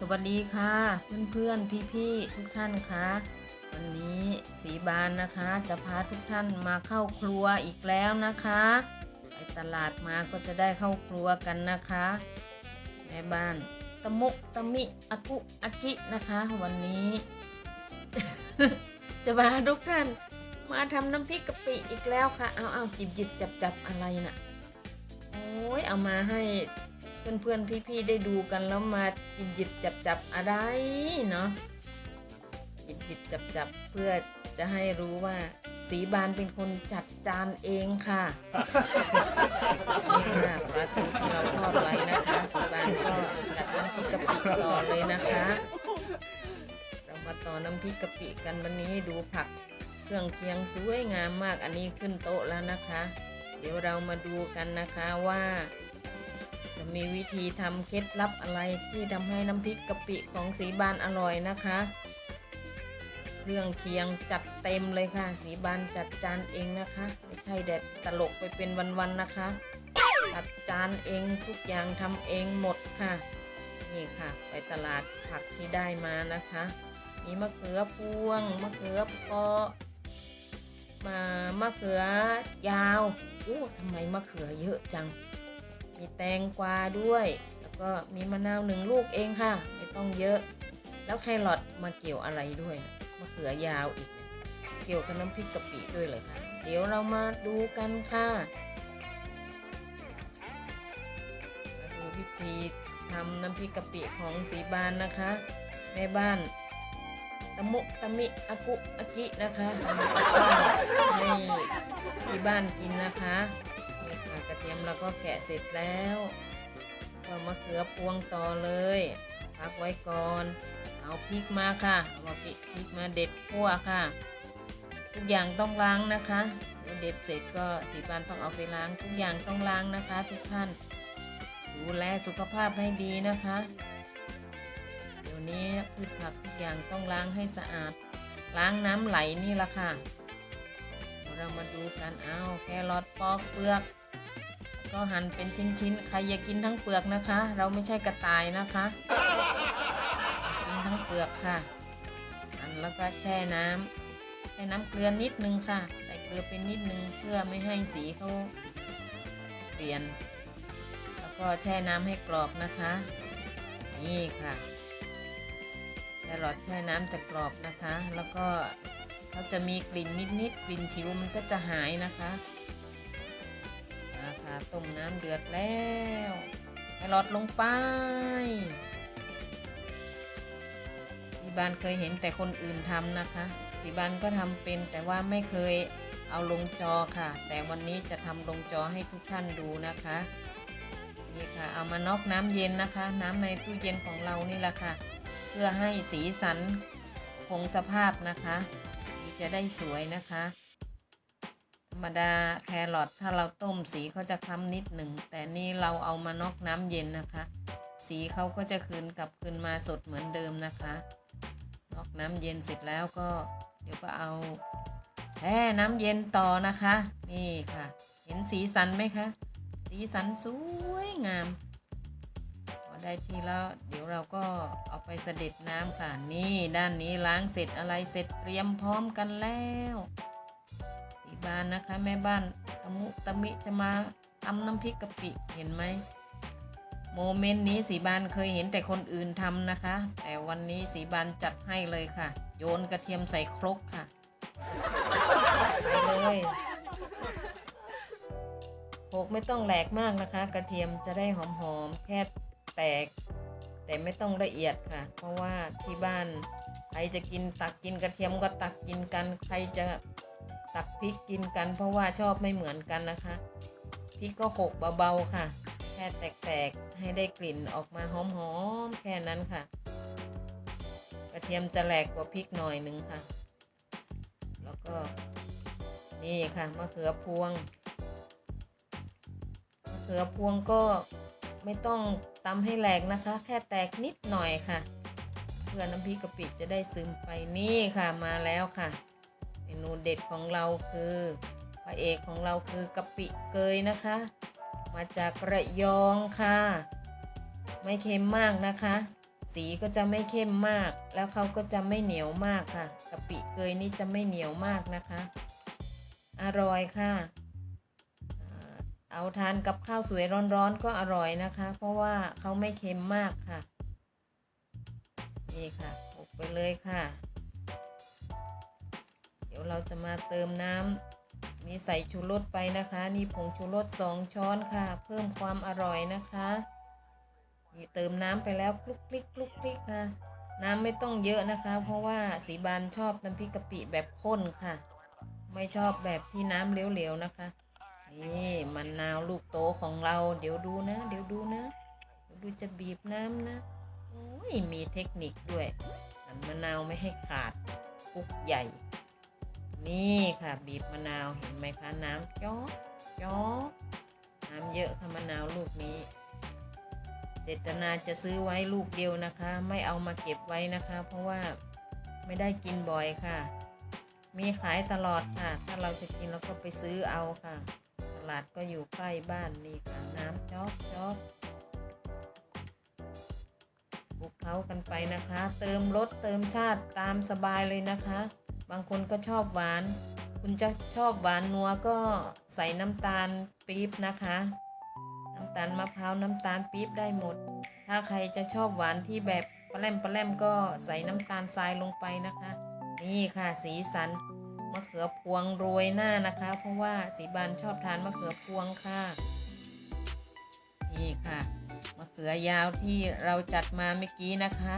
สวัสดีค่ะ เพื่อนๆ พี่ๆ ทุกท่านคะ วันนี้สีบานนะคะจะพาทุกท่านมาเข้าครัวอีกแล้วนะคะไปตลาดมาก็จะได้เข้าครัวกันนะคะ แม่บ้านตะมุตะมิอากุอากินะคะ วันนี้ จะพาทุกท่านมาทำน้ำพริกกะปิอีกแล้วค่ะ เอาเอาจิบจิบจับจับอะไรน่ะโอ้ยเอามาให้ เพื่อนๆพี่ๆได้ดูกันแล้วมาหยิบหยิบจับจับอะไรเนาะหยิบหยิบจับจับเพื่อจะให้รู้ว่าสีบานเป็นคนจัดจานเองค่ะนี่ค่ะปลาทูที่เราทอดไว้นะคะสีบานก็จัดน้ำพริกกะปิต่อเลยนะคะ เรามาต่อน้ำพริกกะปิกันวันนี้ดูผักเครื่องเคียงสวยงามมากอันนี้ขึ้นโต๊ะแล้วนะคะ เดี๋ยวเรามาดูกันนะคะว่า มีวิธีทำเคล็ดลับอะไรที่ทำให้น้ำพริกกะปิของสีบานอร่อยนะคะเครื่องเคียงจัดเต็มเลยค่ะ สีบานจัดจานเองนะคะ ไม่ใช่แดดตลกไปเป็นวันๆนะคะ จัดจานเองทุกอย่างทำเองหมดค่ะ นี่ค่ะ ไปตลาดผักที่ได้มานะคะ มีมะเขือพวงมะเขือเปาะมามะเขือยาวอู้ทำไมมะเขือเยอะจัง มีแตงกวาด้วย แล้วก็มีมะนาวหนึ่งลูกเองค่ะ ไม่ต้องเยอะ แล้วแครอทมาเกี่ยวอะไรด้วยนะมะเขือยาวอีกเนี่ยเกี่ยวกับน้ำพริกกะปิด้วยเลยค่ะ เดี๋ยวเรามาดูกันค่ะมาดูวิธีทำน้ำพริกกะปิของสีบานนะคะ แม่บ้านตะมุตะมิอากุอากินะคะให้ที่บ้านกินนะคะ ทียมเราก็แกะเสร็จแล้วก็มะเขือพวงต่อเลยพักไว้ก่อน เอาพริกมาค่ะเอามาพริกพริกมาเด็ดขั่วค่ะ ทุกอย่างต้องล้างนะคะเดี๋ยวเด็ดเสร็จก็สีบานต้องเอาไปล้างทุกอย่างต้องล้างนะคะ ทุกท่านดูแลสุขภาพให้ดีนะคะ เดี๋ยวนี้พืชผักทุกอย่างต้องล้างให้สะอาด ล้างน้ำไหลนี่ละค่ะเดี๋ยวเรามาดูกันเอาแครอทปอกเปลือก ก็หั่นเป็นชิ้นๆ ใครอยากกินทั้งเปลือกนะคะ เราไม่ใช่กระต่ายนะคะ กินทั้งเปลือกค่ะหั่นแล้วก็แช่น้ำแช่น้ำเกลือนิดนึงค่ะ ใส่เกลือเป็นนิดนึงเพื่อไม่ให้สีเขาเปลี่ยน แล้วก็แช่น้ำให้กรอบนะคะ นี่ค่ะแครอทแช่น้ำจะกรอบนะคะ แล้วก็เขาจะมีกลิ่นนิดๆ กลิ่นฉิวมันก็จะหายนะคะ ต้มน้ำเดือดแล้วแครอทลงไป ที่บ้านเคยเห็นแต่คนอื่นทำนะคะที่บ้านก็ทำเป็นแต่ว่าไม่เคยเอาลงจอค่ะ แต่วันนี้จะทำลงจอให้ทุกท่านดูนะคะ นี่ค่ะ เอามานอกน้ำเย็นนะคะ น้ำในตู้เย็นของเรานี่แหละค่ะ เพื่อให้สีสันคงสภาพนะคะสีจะได้สวยนะคะ รรมดาแครอทถ้าเราต้มสีเขาจะคล้ำนิดหนึ่ง แต่นี่เราเอามานอกน้ำเย็นนะคะ สีเขาก็จะคืนกลับคืนมาสดเหมือนเดิมนะคะนอกน้ำเย็นเสร็จแล้วก็ เดี๋ยวก็เอาแช่น้ำเย็นต่อนะคะ นี่ค่ะ เห็นสีสันไหมคะ สีสันสวยงามพอได้ที่แล้วเดี๋ยวเราก็เอาไปเสด็จน้ำค่ะ นี่ด้านนี้ล้างเสร็จอะไรเสร็จเตรียมพร้อมกันแล้ว สีบานนะคะ แม่บ้านตะมุตะมิจะมาทำน้ำพริกกะปิเห็นไหมโมเมนต์นี้สีบานเคยเห็นแต่คนอื่นทำนะคะ แต่วันนี้สีบานจัดให้เลยค่ะ โยนกระเทียมใส่ครกค่ะไปเลยโขกไม่ต้องแหลกมากนะคะ กระเทียมจะได้หอมๆแค่แตก แต่ไม่ต้องละเอียดค่ะ เพราะว่าที่บ้านใครจะกินตักกินกระเทียมก็ตักกินกัน ใครจะ ตักพริกกินกันเพราะว่าชอบไม่เหมือนกันนะคะพริกก็โขกเบาๆค่ะ แค่แตกๆ ให้ได้กลิ่นออกมาหอมๆ แค่นั้นค่ะ กระเทียมจะแหลกกว่าพริกหน่อยหนึ่งค่ะ แล้วก็นี่ค่ะมะเขือพวงมะเขือพวงก็ไม่ต้องตำให้แหลกนะคะ แค่แตกนิดหน่อยค่ะ เพื่อน้ำพริกกะปิจะได้ซึมไปนี่ค่ะมาแล้วค่ะ เมนูเด็ดของเราคือพระเอกของเราคือกะปิเกยนะคะ มาจากระยองค่ะ ไม่เค็มมากนะคะ สีก็จะไม่เข้มมาก แล้วเขาก็จะไม่เหนียวมากค่ะกะปิเกยนี่จะไม่เหนียวมากนะคะ อร่อยค่ะ เอาทานกับข้าวสวยร้อนๆก็อร่อยนะคะ เพราะว่าเขาไม่เค็มมากค่ะ นี่ค่ะคลุกไปเลยค่ะ ดี๋ยวเราจะมาเติมน้ำนี่ใส่ชูรสไปนะคะ นี่ผงชูรสสองช้อนค่ะ เพิ่มความอร่อยนะคะนี่เติมน้ำไปแล้วคลุกคลิกคลุกคลิกค่ะ น้ำไม่ต้องเยอะนะคะ เพราะว่าสีบานชอบน้ำพริกกะปิแบบข้นค่ะ ไม่ชอบแบบที่น้ำเหลวๆนะคะ นี่มันนาวลูกโตของเรา เดี๋ยวดูนะ เดี๋ยวดูนะเดี๋ยวดูจะบีบน้ำนะโอ้ยมีเทคนิคด้วยมันมะนาวไม่ให้ขาดปุกใหญ่ นี่ค่ะบีบมะนาวเห็นไหมคะน้ำจ๊อกจ๊อกน้ำเยอะค่ะมะนาวลูกนี้ เจตนาจะซื้อไว้ลูกเดียวนะคะ ไม่เอามาเก็บไว้นะคะ เพราะว่าไม่ได้กินบ่อยค่ะ มีขายตลอดค่ะ ถ้าเราจะกินเราก็ไปซื้อเอาค่ะ ตลาดก็อยู่ใกล้บ้านนี่ค่ะ น้ำจ๊อกจ๊อกคลุกเคล้ากันไปนะคะ เติมรสเติมชาติตามสบายเลยนะคะ บางคนก็ชอบหวาน คุณจะชอบหวานนัวก็ใส่น้ำตาลปี๊บนะคะ น้ำตาลมะพร้าวน้ำตาลปี๊บได้หมด ถ้าใครจะชอบหวานที่แบบปลาแรมปลาแรมก็ใส่น้ำตาลทรายลงไปนะคะ นี่ค่ะสีสันมะเขือพวงโรยหน้านะคะ เพราะว่าสีบานชอบทานมะเขือพวงค่ะ นี่ค่ะมะเขือยาวที่เราจัดมาเมื่อกี้นะคะ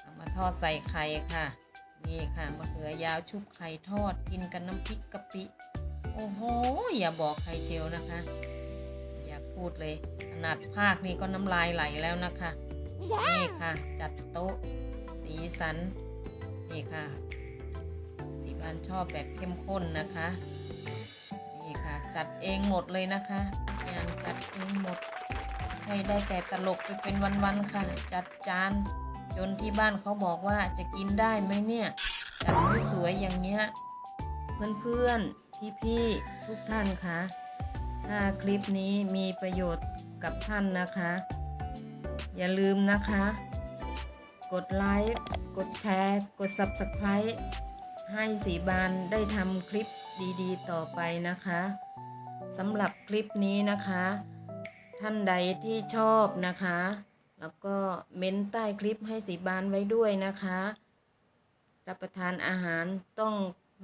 เอามาทอดใส่ไข่ค่ะ นี่ค่ะมะเขือยาวชุบไข่ทอดกินกับน้ำพริกกะปิ โอ้โห อย่าบอกใครเชียวนะคะ อย่าพูดเลย ขนาดภาคนี่ก็น้ำลายไหลแล้วนะคะ นี่ค่ะ จัดโต๊ะ สีสัน นี่ค่ะ สีบานชอบแบบเข้มข้นนะคะ นี่ค่ะ จัดเองหมดเลยนะคะอย่างจัดเองหมด ไม่ได้แต่ตลกไปเป็นวันๆค่ะ จัดจาน จนที่บ้านเขาบอกว่าจะกินได้ไหมเนี่ยจัดสวยๆอย่างเงี้ย เพื่อนๆ พี่ๆ ทุกท่านคะถ้าคลิปนี้มีประโยชน์กับท่านนะคะ อย่าลืมนะคะ กดไลค์ กดแชร์ กด Subscribe ให้สีบานได้ทำคลิปดีๆ ต่อไปนะคะสำหรับคลิปนี้นะคะ ท่านใดที่ชอบนะคะ แล้วก็เม้นใต้คลิปให้สีบานไว้ด้วยนะคะ รับประทานอาหารต้อง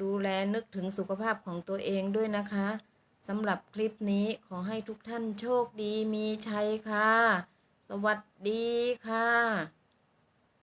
ดูแลนึกถึงสุขภาพของตัวเองด้วยนะคะสำหรับคลิปนี้ขอให้ทุกท่านโชคดีมีชัยค่ะ สวัสดีค่ะ